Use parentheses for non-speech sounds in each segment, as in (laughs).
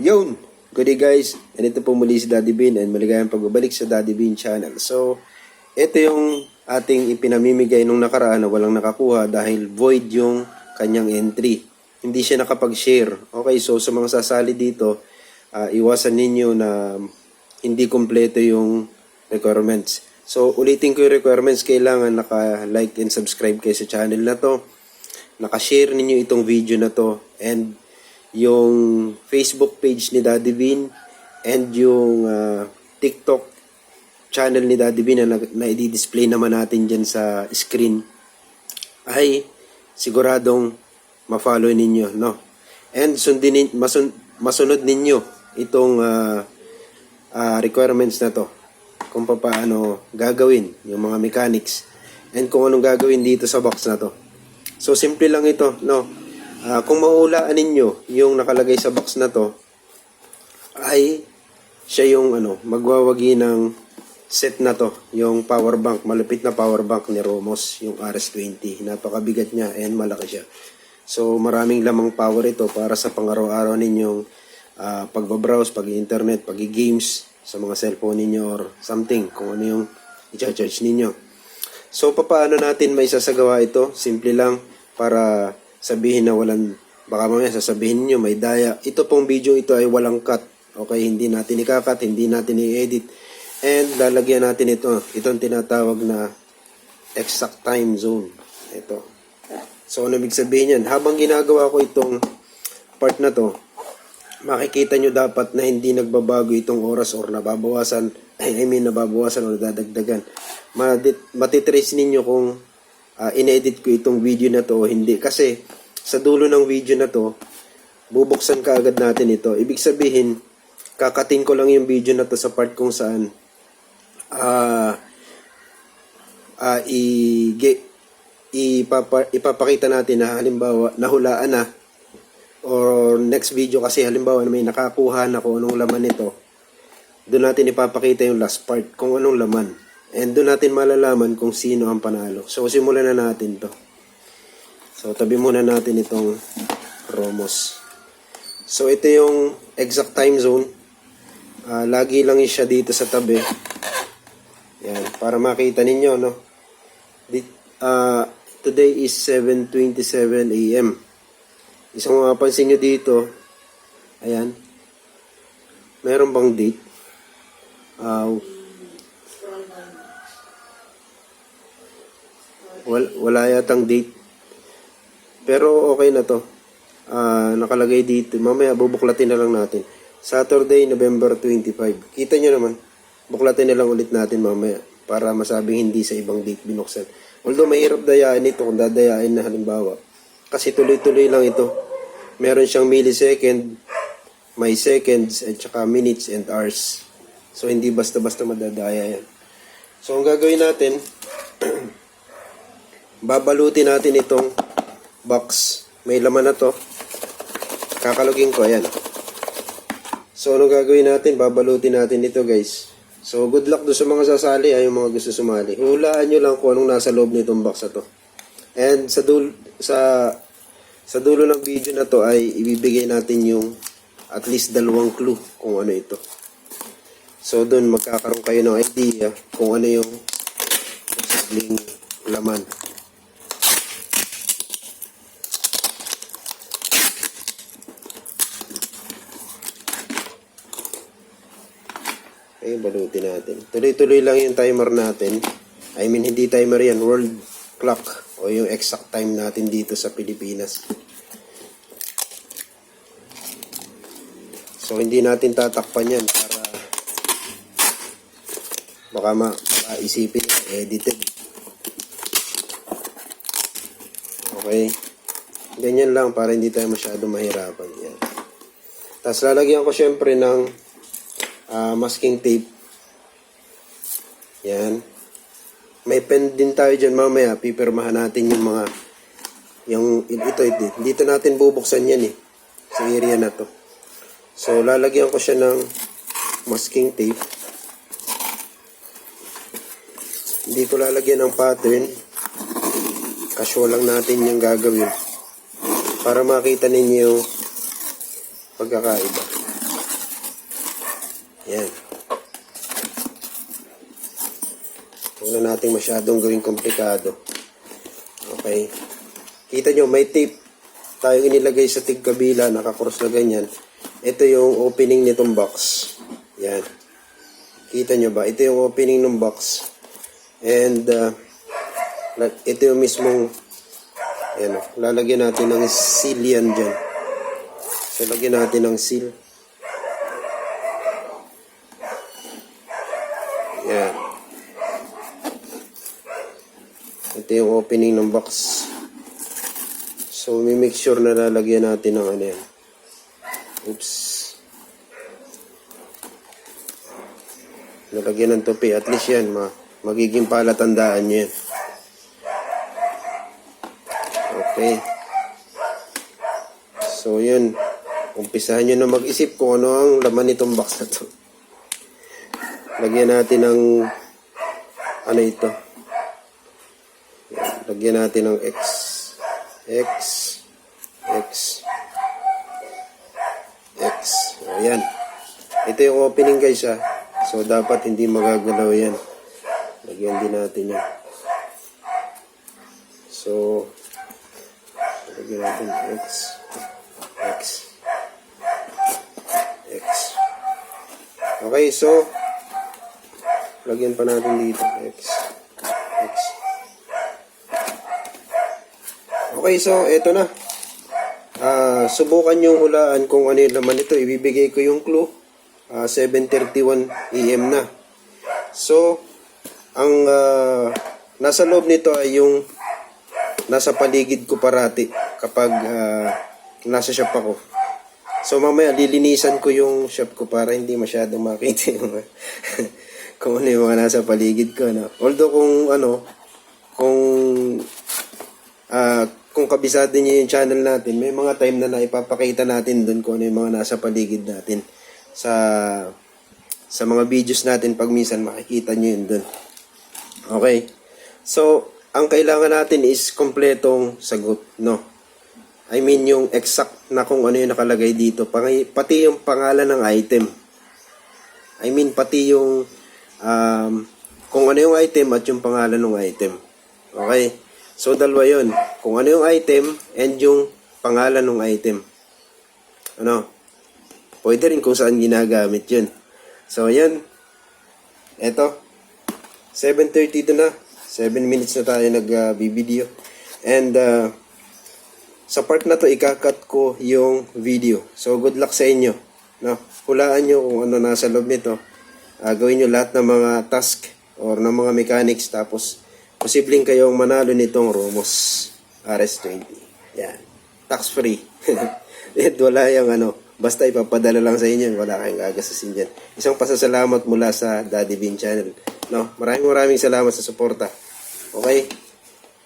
Yun! Good day guys, and ito po muli si Daddy Bean and maligayang pagbabalik sa Daddy Bean channel. So, ito yung ating ipinamimigay nung nakaraan na walang nakakuha dahil void yung kanyang entry. Hindi siya nakapag-share. Okay, so sa mga sasali dito, ah, iwasan ninyo na hindi kompleto yung requirements. So, ulitin ko yung requirements. Kailangan naka-like and subscribe kayo sa channel na to. Naka-share ninyo itong video na to. And yung Facebook page ni Daddy Bean and yung ah, TikTok channel ni Daddy Bean na, na i-display naman natin dyan sa screen ay siguradong ma-follow ninyo, no? And sundin, masun, masunod ninyo itong ah, ah, requirements na to kung paano gagawin yung mga mechanics and kung anong gagawin dito sa box na to. So simple lang ito, no? Ah, kung mauulaan ninyo yung nakalagay sa box na to ay siya yung ano, magwawagi ng set na to, yung power bank, malupit na power bank ni Romos, yung RS20. Napakabigat niya and malaki siya. So maraming lamang power ito para sa pangaraw-araw ninyong ah, pagbabrowse, pag-internet, pag-games sa mga cellphone ninyo or something, kung ano yung i-charge ninyo. So, paano natin may sasagawa ito? Simple lang para sabihin na walang, baka mamaya sasabihin niyo may daya. Ito pong video ito ay walang cut. Okay, hindi natin ikakat, hindi natin i-edit. And lalagyan natin ito. Ito ang tinatawag na exact time zone. Ito. So, ano ibig sabihin yan? Habang ginagawa ko itong part na to, makikita nyo dapat na hindi nagbabago itong oras or nababawasan, (laughs) I mean nababawasan o nadadagdagan. Madit, matitrace ninyo kung ah, in-edit ko itong video na to o hindi. Kasi sa dulo ng video na to, bubuksan ka agad natin ito. Ibig sabihin, kakating ko lang yung video na to sa part kung saan ah ah i ipapa, ipapakita natin na halimbawa nahulaan na or next video kasi halimbawa may nakakuha na kung anong laman nito doon natin ipapakita yung last part kung anong laman and doon natin malalaman kung sino ang panalo. So simulan na natin to. So tabi muna natin itong Romos. So ito yung exact time zone. Ah, lagi lang siya dito sa tabi. Yan para makita ninyo no? Di, ah, today is 7.27 a.m. Isang mapapansin nyo dito, ayan, meron bang date? Ah, wala, wala yatang date. Pero okay na to. Ah, nakalagay dito. Mamaya bubuklatin na lang natin. Saturday, November 25. Kita nyo naman. Buklatin na lang ulit natin mamaya para masabing hindi sa ibang date binuksan. Although mahirap dayain ito kung dadayain na halimbawa. Kasi tuloy-tuloy lang ito. Meron siyang millisecond, may seconds, at saka minutes and hours. So, hindi basta-basta madadaya yan. So, ang gagawin natin, babalutin natin itong box. May laman na to. Kakalugin ko, ayan. So, ano gagawin natin? Babalutin natin ito, guys. So, good luck do sa mga sasali ay yung mga gusto sumali. Hulaan nyo lang kung anong nasa loob nitong box na to. And sa dul sa sa dulo ng video na to ay ibibigay natin yung at least dalawang clue kung ano ito. So, doon magkakaroon kayo ng idea kung ano yung posibleng laman. Okay, balutin natin. Tuloy-tuloy lang yung timer natin. I mean, hindi timer yan, world clock o yung exact time natin dito sa Pilipinas. So, hindi natin tatakpan yan para baka ma maisipin edited. Okay. Ganyan lang para hindi tayo masyado mahirapan. Yan. Tapos lalagyan ko syempre ng ah, masking tape. Yan. May pen din tayo dyan mamaya. Pipirmahan natin yung mga yung ito, ito. Dito natin bubuksan yan eh. Sa area na to. So, lalagyan ko siya ng masking tape. Hindi ko lalagyan ng pattern. Casual lang natin yung gagawin. Para makita ninyo yung pagkakaiba. Yan. Huwag na natin masyadong gawing komplikado. Okay. Kita nyo, may tape tayo inilagay sa tigkabila, nakakross na ganyan. Ito yung opening nitong box. Yan. Kita nyo ba? Ito yung opening ng box. And, uh, ito yung mismong, yan, oh, lalagyan natin ng seal yan dyan. So, lagyan natin ng seal. Yan. Ito yung opening ng box. So, may make sure na lalagyan natin ng ano yan. Oops. Nalagyan ng topi. At least yan, ma magiging palatandaan nyo yan. Okay. So, yun. Umpisahan nyo na mag-isip kung ano ang laman nitong box na to. Lagyan natin ng ano ito. Yan. Lagyan natin ng X. X. X. X. Ayan. Ito yung opening guys ha. So dapat hindi magagalaw yan. Lagyan din natin yan. So, lagyan natin X. X. X. Okay, so, lagyan pa natin dito. X. X. Okay, so, eto na. Ah, subukan yung hulaan kung ano yung laman nito. Ibibigay ko yung clue. Ah, 7.31 AM na. So, ang ah, nasa loob nito ay yung nasa paligid ko parati kapag ah, nasa shop ako. So mamaya lilinisan ko yung shop ko para hindi masyadong makita yung (laughs) kung ano yung mga nasa paligid ko. No? Although kung ano, kung ah kung kabisado niyo yung channel natin, may mga time na naipapakita natin doon kung ano yung mga nasa paligid natin sa sa mga videos natin pag minsan makikita niyo yun doon. Okay. So, ang kailangan natin is kompletong sagot, no? I mean yung exact na kung ano yung nakalagay dito, pati yung pangalan ng item. I mean pati yung um, kung ano yung item at yung pangalan ng item. Okay? So dalawa yun. Kung ano yung item and yung pangalan ng item. Ano? Pwede rin kung saan ginagamit yun. So yan. Eto. 7.32 na. 7 minutes na tayo nag-video. And uh, sa part na to, ikakat ko yung video. So, good luck sa inyo. No? Hulaan nyo kung ano nasa loob nito. Ah, gawin nyo lahat ng mga task or ng mga mechanics. Tapos, posibleng kayong manalo nitong Romos RS20. Yan. Tax free. At (laughs) wala yung ano. Basta ipapadala lang sa inyo. Wala kayong gagasasin dyan. Isang pasasalamat mula sa Daddy Bean Channel. No? Maraming maraming salamat sa suporta. Okay?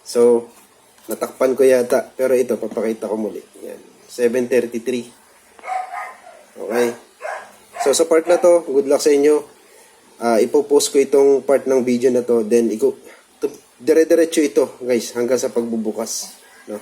So, natakpan ko yata. Pero ito, papakita ko muli. Yan. 7.33. Okay. So, sa part na to, good luck sa inyo. Ah, ipopost ko itong part ng video na to. Then, iko, dire-diretso ito, guys, hanggang sa pagbubukas. No?